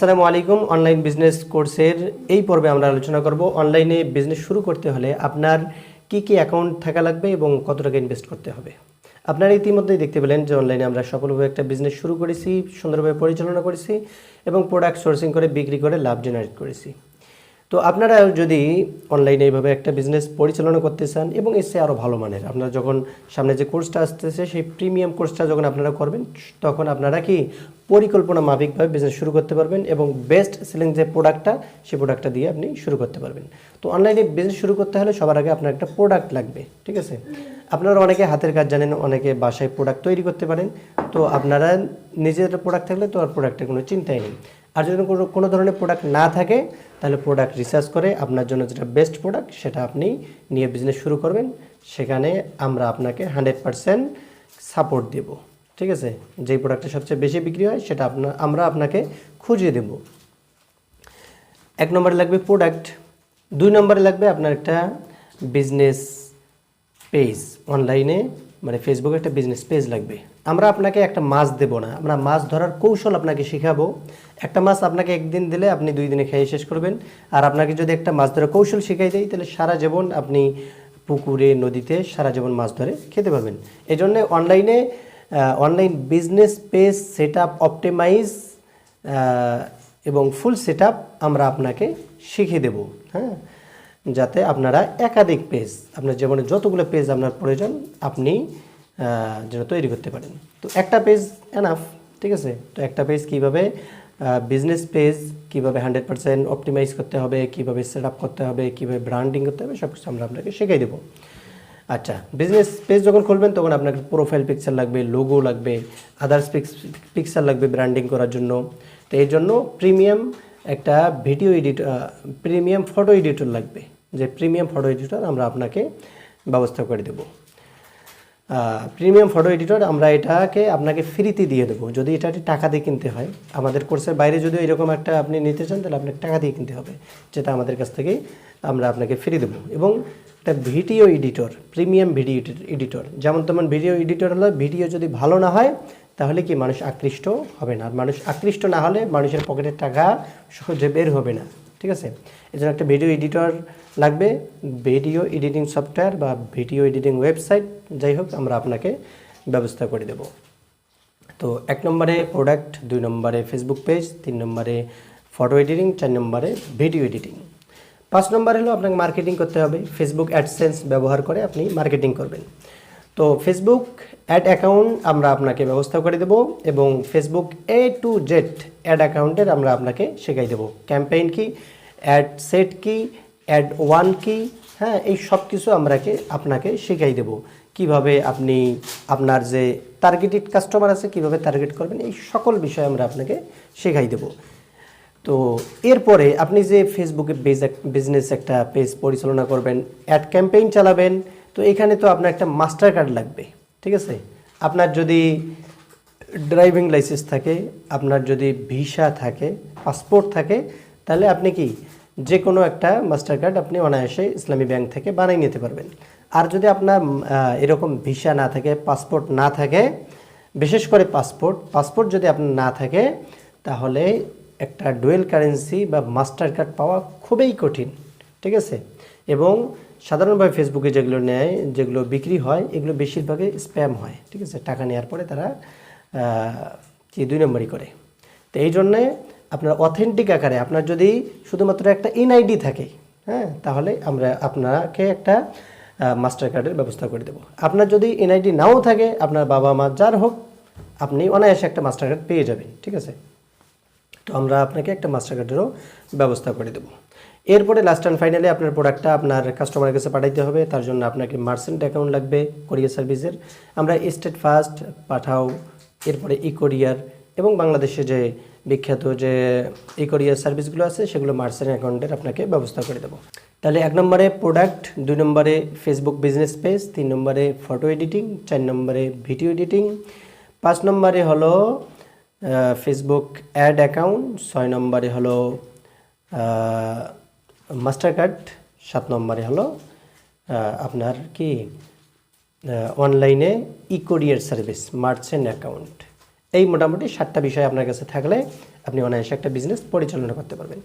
আসসালামু আলাইকুম। Online business কোর্সের এই পর্বে আমরা আলোচনা করব। অনলাইনে বিজনেস শুরু করতে হলে আপনার কি কি অ্যাকাউন্ট থাকা লাগবে এবং কত টাকা ইনভেস্ট করতে হবে? আপনারা ইতিমধ্যেই দেখতে পেলেন যে অনলাইনে আমরা সফলভাবে একটা বিজনেস শুরু করেছি, সুন্দরভাবে পরিচালনা করেছি এবং প্রোডাক্ট সোর্সিং করে বিক্রি করে লাভ জেনারেট করেছি। তো আপনারা যদি অনলাইনে এইভাবে একটা বিজনেস পরিচালনা করতে চান এবং এসে আরও ভালো মানের, আপনারা যখন সামনে যে কোর্সটা আসতেছে, সেই প্রিমিয়াম কোর্সটা যখন আপনারা করবেন, তখন আপনারা কি পরিকল্পনা মাফিকভাবে বিজনেস শুরু করতে পারবেন এবং বেস্ট সেলিং যে প্রোডাক্টটা সেই প্রোডাক্টটা দিয়ে আপনি শুরু করতে পারবেন। তো অনলাইনে বিজনেস শুরু করতে হলে সবার আগে আপনার একটা প্রোডাক্ট লাগবে, ঠিক আছে? আপনারা অনেকে হাতের কাজ জানেন, অনেকে বাসায় প্রোডাক্ট তৈরি করতে পারেন, তো আপনারা নিজের প্রোডাক্ট থাকলে তো আর প্রোডাক্টের কোনো চিন্তাই নেই। আর যদি কোনো কোনো ধরনের প্রোডাক্ট না থাকে, তাহলে প্রোডাক্ট রিসার্চ করে আপনার জন্য যেটা বেস্ট প্রোডাক্ট সেটা আপনি নিয়ে বিজনেস শুরু করবেন। সেখানে আমরা আপনাকে হান্ড্রেড পারসেন্ট সাপোর্ট দেব। ঠিক আছে? যেই প্রোডাক্টটা সবচেয়ে বেশি বিক্রি হয়, সেটা আপনার আমরা আপনাকে খুঁজিয়ে দেব। এক নম্বরে লাগবে প্রোডাক্ট দুই নম্বরে লাগবে আপনার একটা বিজনেস পেজ অনলাইনে মানে ফেসবুকে একটা বিজনেস পেজ লাগবে। আমরা আপনাকে একটা মাছ দেব না। আমরা মাছ ধরার কৌশল আপনাকে শেখাবো। একটা মাছ আপনাকে একদিন দিলে আপনি দুই দিনে খেয়ে শেষ করবেন। আর আপনাকে যদি একটা মাছ ধরার কৌশল শেখাই দেয় তাহলে সারা জীবন আপনি পুকুরে, নদীতে সারা জীবন মাছ ধরে খেতে পারবেন। এই জন্য অনলাইনে online business page set up optimize এবং ফুল সেট আমরা আপনাকে শিখিয়ে দেব। হ্যাঁ? যাতে আপনারা একাধিক পেজ আপনার জীবনে যতগুলো পেজ আপনার প্রয়োজন, আপনি যেন তৈরি করতে পারেন। তো একটা পেজ এনাফ ঠিক আছে? তো একটা পেজ কীভাবে বিজনেস পেজ কীভাবে হান্ড্রেড পার্সেন্ট অপটিমাইজ করতে হবে, কীভাবে সেট আপ করতে হবে, কীভাবে ব্র্যান্ডিং করতে হবে সব কিছু আমরা আপনাকে শেখাই দেবো। আচ্ছা বিজনেস পেজ যখন খুলবেন, তখন আপনাকে প্রোফাইল পিকচার লাগবে লোগো লাগবে আদার্স পিকচার লাগবে ব্র্যান্ডিং করার জন্য। তো এই জন্য প্রিমিয়াম একটা video editor premium photo editor লাগবে। যে প্রিমিয়াম ফটো এডিটর আমরা আপনাকে ব্যবস্থা করে দেবো। প্রিমিয়াম ফটো এডিটর আমরা এটাকে আপনাকে ফ্রিতে দিয়ে দেবো। যদি এটা টাকা দিয়ে কিনতে হয়, আমাদের কোর্সের বাইরে যদি এরকম একটা আপনি নিতে চান, তাহলে আপনাকে টাকা দিয়ে কিনতে হবে, যেটা আমাদের কাছ থেকেই আমরা আপনাকে ফ্রি দেবো। এবং একটা video editor premium video editor যেমন তেমন ভিডিও এডিটর হলো ভিডিও যদি ভালো না হয়, তাহলে কি মানুষ আকৃষ্ট হবে না? মানুষ আকৃষ্ট না হলে মানুষের পকেটের টাকা সহজে বের হবে না। ঠিক আছে? এছাড়া একটা ভিডিও এডিটর লাগবে। ভিডিও এডিটিং সফটওয়্যার বা ভিডিও এডিটিং ওয়েবসাইট যাই হোক, আমরা আপনাকে ব্যবস্থা করে দেব। তো এক নম্বরে প্রোডাক্ট দুই নম্বরে ফেসবুক পেজ তিন নম্বরে ফটো এডিটিং চার নম্বরে ভিডিও এডিটিং পাঁচ নম্বর হলো আপনাকে মার্কেটিং করতে হবে। ফেসবুক অ্যাডসেন্স ব্যবহার করে আপনি মার্কেটিং করবেন। তো ফেসবুক অ্যাড অ্যাকাউন্ট আমরা আপনাকে ব্যবস্থা করে দেব এবং Facebook A to Z ad অ্যাকাউন্টের আমরা আপনাকে শেখাই দেবো। ক্যাম্পেইন কি অ্যাড সেট কি অ্যাড ওয়ান কি হ্যাঁ এই সব কিছু আমরাকে আপনাকে শেখাই দেব। কীভাবে আপনি আপনার যে টার্গেটেড কাস্টমার আছে, কীভাবে টার্গেট করবেন, এই সকল বিষয় আমরা আপনাকে শেখাই দেব। তো এরপরে আপনি যে ফেসবুকে বেজ বিজনেস একটা পেজ পরিচালনা করবেন অ্যাড ক্যাম্পেইন চালাবেন তো এখানে তো আপনার একটা মাস্টার কার্ড লাগবে, ঠিক আছে? আপনার যদি ড্রাইভিং লাইসেন্স থাকে, আপনার যদি ভিসা থাকে, পাসপোর্ট থাকে, তাহলে আপনি কি যে কোনো একটা মাস্টার কার্ড আপনি অনায়াসে ইসলামী ব্যাংক থেকে বানিয়ে নিতে পারবেন। আর যদি আপনার এরকম ভিসা না থাকে, পাসপোর্ট না থাকে, বিশেষ করে পাসপোর্ট পাসপোর্ট যদি আপনার না থাকে, তাহলে একটা ডুয়েল কারেন্সি বা মাস্টার কার্ড পাওয়া খুবই কঠিন, ঠিক আছে? এবং সাধারণভাবে ফেসবুকে যেগুলো নেয়, যেগুলো বিক্রি হয়, এগুলো বেশিরভাগই স্প্যাম হয়, ঠিক আছে? টাকা নেওয়ার পরে তারা কি দুই নম্বরই করে। তো এই জন্যে আপনার অথেন্টিক আকারে আপনার যদি শুধুমাত্র একটা এনআইডি থাকে হ্যাঁ? তাহলে আমরা আপনাকে একটা মাস্টার কার্ডের ব্যবস্থা করে দেবো। আপনার যদি এনআইডি নাও থাকে, আপনার বাবা মা যার হোক, আপনি অনায়াসে একটা মাস্টার কার্ড পেয়ে যাবেন, ঠিক আছে? তো আমরা আপনাকে একটা মাস্টার কার্ডেরও ব্যবস্থা করে দেবো। এরপরে লাস্ট অ্যান্ড ফাইনালি আপনার প্রোডাক্টটা আপনার কাস্টমারের কাছে পাঠাইতে হবে। তার জন্য আপনাকে মার্চেন্ট অ্যাকাউন্ট লাগবে কোরিয়ার সার্ভিসের আমরা স্টেট ফার্স্ট পাঠাও, এরপরে ই কোরিয়ার এবং বাংলাদেশে যে বিখ্যাত যে ই কোরিয়ার সার্ভিসগুলো আছে, সেগুলো মার্চেন্ট অ্যাকাউন্টের আপনাকে ব্যবস্থা করে দেবো। তাহলে এক নম্বরে প্রোডাক্ট দুই নম্বরে ফেসবুক বিজনেস পেজ তিন নম্বরে ফটো এডিটিং চার নম্বরে ভিডিও এডিটিং পাঁচ নম্বরে হলো ফেসবুক অ্যাড অ্যাকাউন্ট ছয় নম্বরে হলো মাস্টার কার্ড সাত নম্বরে হলো আপনার কি অনলাইনে ই কোরিয়ার সার্ভিস, মার্চেন্ট অ্যাকাউন্ট। এই মোটামুটি সাতটা বিষয় আপনার কাছে থাকলে আপনি অনায়াসে একটা বিজনেস পরিচালনা করতে পারবেন।